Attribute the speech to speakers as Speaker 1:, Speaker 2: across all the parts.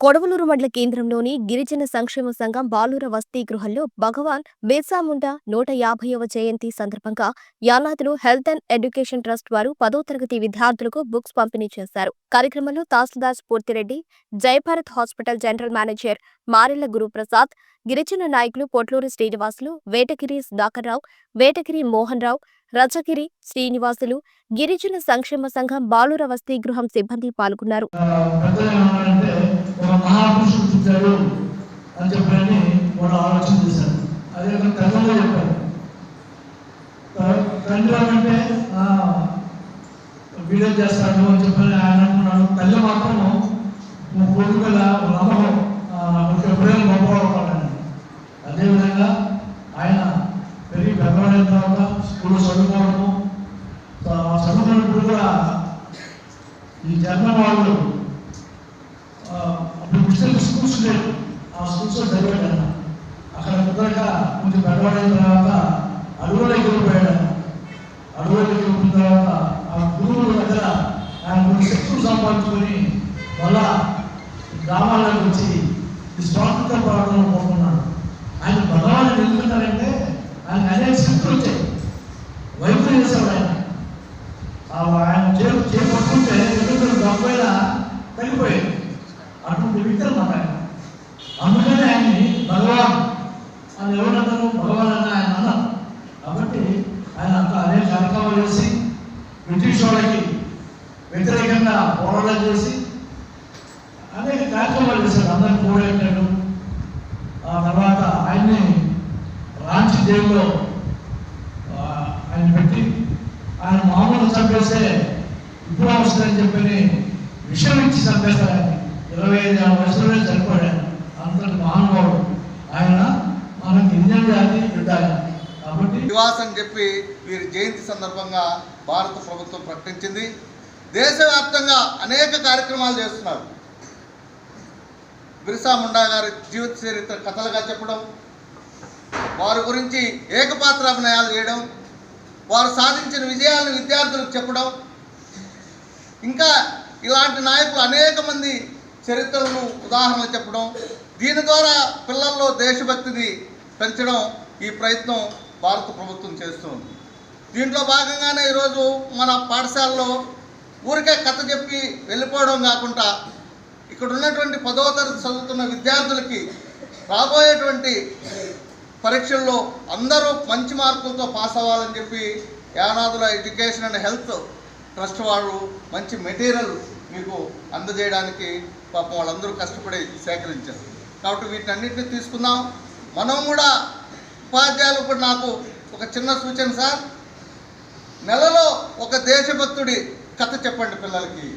Speaker 1: కొడవలూరు మండల కేంద్రంలోని గిరిజన సంక్షేమ సంఘం బాలుర వసతి గృహంలో భగవాన్ బిర్సాముండా నూట యాభైవ జయంతి సందర్భంగా యానాదులు హెల్త్ అండ్ ఎడ్యుకేషన్ ట్రస్ట్ వారు పదో తరగతి విద్యార్థులకు బుక్స్ పంపిణీ చేశారు. కార్యక్రమంలో tahsildar Spoorthi Reddy Jayabharat hospital general manager Marella Guruprasad గిరిజన నాయకులు పొట్లూరి శ్రీనివాసులు వేటగిరి సుధాకర్రావు వేటగిరి మోహన్ రావు రజగిరి శ్రీనివాసులు గిరిజన సంక్షేమ సంఘం బాలుర వసతి గృహం సిబ్బంది పాల్గొన్నారు.
Speaker 2: ఒక మహాపురుషుడు పుట్టాడు అని చెప్పని వాడు ఆలోచన చేశాడు. అదే ఒక తల్లిలో చెప్పారు. తండ్రి అంటే వీడియో చేస్తాడు అని చెప్పని ఆయన అనుకున్నాడు. తల్లి మాత్రం మా కొడుకు నమ్మకం. ఒక ఎప్పుడైనా గొప్పవాడని అదేవిధంగా ఆయన పెరిగి పెద్దవాడైన తర్వాత స్కూల్లో చదువుకోవడము. చదువుకున్నప్పుడు కూడా ఈ జన్మ వాళ్ళు క్రిస్టియన్ ఆ స్కూల్స్లో చదివాడు అక్కడ కుదరగా కొంచెం పెద్దవాడైన తర్వాత అడవులోకి వెళ్ళిపోయాడు ఆయన. అడవులోకి వెళ్ళిపోయిన తర్వాత ఆ గురువుల దగ్గర ఆయన కొన్ని శక్తులు సంపాదించుకొని మళ్ళా గ్రామాల్లోకి వచ్చి ఈ స్వాతంత్ర పోరాటంలో పాల్గొన్నాడు ఆయన భగవాన్ ఎందుకున్నారంటే ఆయన అనేక శక్తులు వచ్చాయి. వైపు చేశాడు ఆయన. ఆయన చేరు చేపట్టుకుంటే ఎదురు డబ్బైన తగ్గిపోయాడు. అటువంటి వ్యక్తి అన్నమాట అందుకని ఆయన్ని భగవాన్. అని ఎవరన్నారు భగవాన్ అని ఆయన అన్నారు కాబట్టి ఆయన అంత అనేక కార్యక్రమాలు చేసి బ్రిటిష్ వాళ్ళకి వ్యతిరేకంగా పోరాటం చేసి అనేక కార్యక్రమాలు చేశాడు. అందరిని పోరాడాడు ఆ తర్వాత ఆయన్ని రాంచి జైల్లో ఆయన పెట్టి ఆయన మామూలు చంపేస్తే ఇప్పుడు అవసరం చెప్పని విషయం ఇచ్చి చంపేస్తారు ఆయన. ఇరవై ఐదు ఆరు వయసులోనే చనిపోయాడు ఆయన. మహానుభావుడు. ఆయన మన గిరిజన జాతి బిడ్డ కాబట్టి
Speaker 3: దివాస్ అని చెప్పి వీరి జయంతి సందర్భంగా భారత ప్రభుత్వం ప్రకటించింది. దేశవ్యాప్తంగా అనేక కార్యక్రమాలు చేస్తున్నారు. బిర్సా ముండా గారి జీవిత చరిత్ర కథలుగా చెప్పడం వారి గురించి ఏకపాత్రాభినయాలు చేయడం వారు సాధించిన విజయాలను విద్యార్థులకు చెప్పడం ఇంకా ఇలాంటి నాయకులు అనేక మంది చరిత్రలను ఉదాహరణలు చెప్పడం దీని ద్వారా పిల్లల్లో దేశభక్తిని పెంచడం ఈ ప్రయత్నం భారత ప్రభుత్వం చేస్తుంది దీంట్లో భాగంగానే ఈరోజు మన పాఠశాలలో ఊరికే కథ చెప్పి వెళ్ళిపోవడం కాకుండా ఇక్కడ ఉన్నటువంటి పదవ తరగతి చదువుతున్న విద్యార్థులకి రాబోయేటువంటి పరీక్షల్లో అందరూ మంచి మార్కులతో పాస్ అవ్వాలని చెప్పి యానాదుల ఎడ్యుకేషన్ అండ్ హెల్త్ ట్రస్ట్ వాళ్ళు మంచి మెటీరియల్ మీకు అందజేయడానికి పాపం వాళ్ళందరూ కష్టపడి సేకరించారు. కాబట్టి వీటన్నిటిని తీసుకుందాం. మనం కూడా ఉపాధ్యాయులు కూడా నాకు ఒక చిన్న సూచన సార్. నెలలో ఒక దేశభక్తుడి కథ చెప్పండి పిల్లలకి.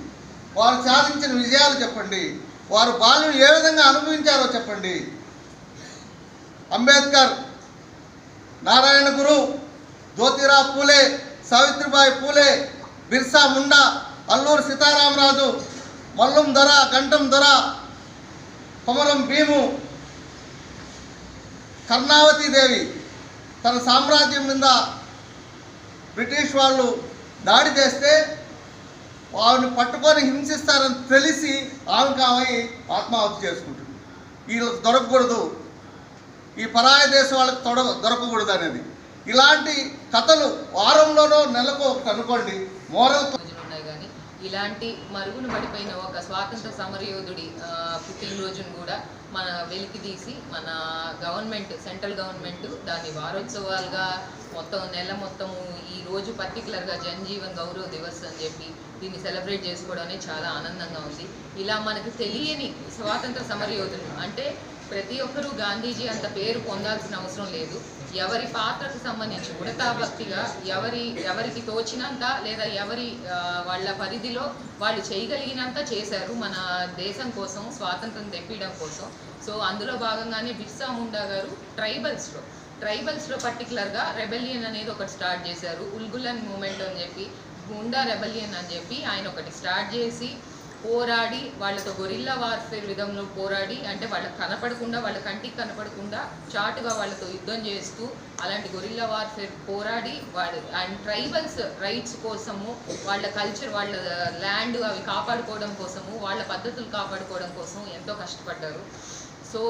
Speaker 3: వారు సాధించిన విజయాలు చెప్పండి. వారు బాల్యం ఏ విధంగా అనుభవించారో చెప్పండి. అంబేద్కర్ నారాయణ గురు జ్యోతిరా పూలే సావిత్రిబాయి పూలే బిర్సా ముండా అల్లూరు సీతారామరాజు మల్లం దొర గంటం దొర కొమరం భీము. కర్ణావతి దేవి తన సామ్రాజ్యం మీద బ్రిటిష్ వాళ్ళు దాడి చేస్తే ఆమెను పట్టుకొని హింసిస్తారని తెలిసి ఆమె ఆత్మహత్య చేసుకుంటుంది. వీళ్ళకి దొరకకూడదు. ఈ పరాయ దేశం వాళ్ళకి తొడ దొరకకూడదు అనేది. ఇలాంటి కథలు వారంలోనో నెలకు ఒకటి అనుకోండి. మోరల్
Speaker 4: ఇలాంటి మరుగున పడిపోయిన ఒక స్వాతంత్ర సమరయోధుడి పుట్టినరోజును కూడా మన వెలికి తీసి మన గవర్నమెంట్ సెంట్రల్ గవర్నమెంట్ దాన్ని వారోత్సవాలుగా మొత్తం నెల మొత్తము ఈ రోజు పర్టికులర్గా జనజీవన్ గౌరవ దివస్ అని చెప్పి దీన్ని సెలబ్రేట్ చేసుకోవడం అనేది చాలా ఆనందంగా ఉంది. ఇలా మనకు తెలియని స్వాతంత్ర సమరయోధులు అంటే ప్రతి ఒక్కరూ గాంధీజీ అంత పేరు పొందాల్సిన అవసరం లేదు. ఎవరి పాత్రకు సంబంధించి ఉడతాభక్తిగా ఎవరి ఎవరికి తోచినంత లేదా ఎవరి వాళ్ళ పరిధిలో వాళ్ళు చేయగలిగినంత చేశారు మన దేశం కోసం స్వాతంత్రం తెప్పించడం కోసం. సో అందులో భాగంగానే బిర్సా ముండా గారు ట్రైబల్స్లో ట్రైబల్స్లో పర్టికులర్గా రెబెలియన్ అనేది ఒకటి స్టార్ట్ చేశారు. ఉల్గులన్ మూమెంట్ అని చెప్పి గుండా రెబెలియన్ అని చెప్పి ఆయన ఒకటి స్టార్ట్ చేసి పోరాడి వాళ్ళతో గొరిల్లా వార్ఫేర్ విధంలో పోరాడి అంటే వాళ్ళకి కనపడకుండా వాళ్ళ కంటికి కనపడకుండా చాటుగా వాళ్ళతో యుద్ధం చేస్తూ అలాంటి గొరిల్లా వార్ఫేర్ పోరాడి వాళ్ళు అండ్ ట్రైబల్స్ రైట్స్ కోసము వాళ్ళ కల్చర్ వాళ్ళ ల్యాండ్ అవి కాపాడుకోవడం కోసము వాళ్ళ పద్ధతులు కాపాడుకోవడం కోసం ఎంతో కష్టపడ్డారు. సో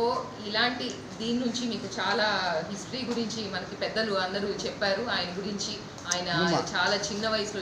Speaker 4: ఇలాంటి దీని నుంచి మీకు చాలా హిస్టరీ గురించి మనకి పెద్దలు అందరూ చెప్పారు. ఆయన గురించి ఆయన చాలా చిన్న వయసులో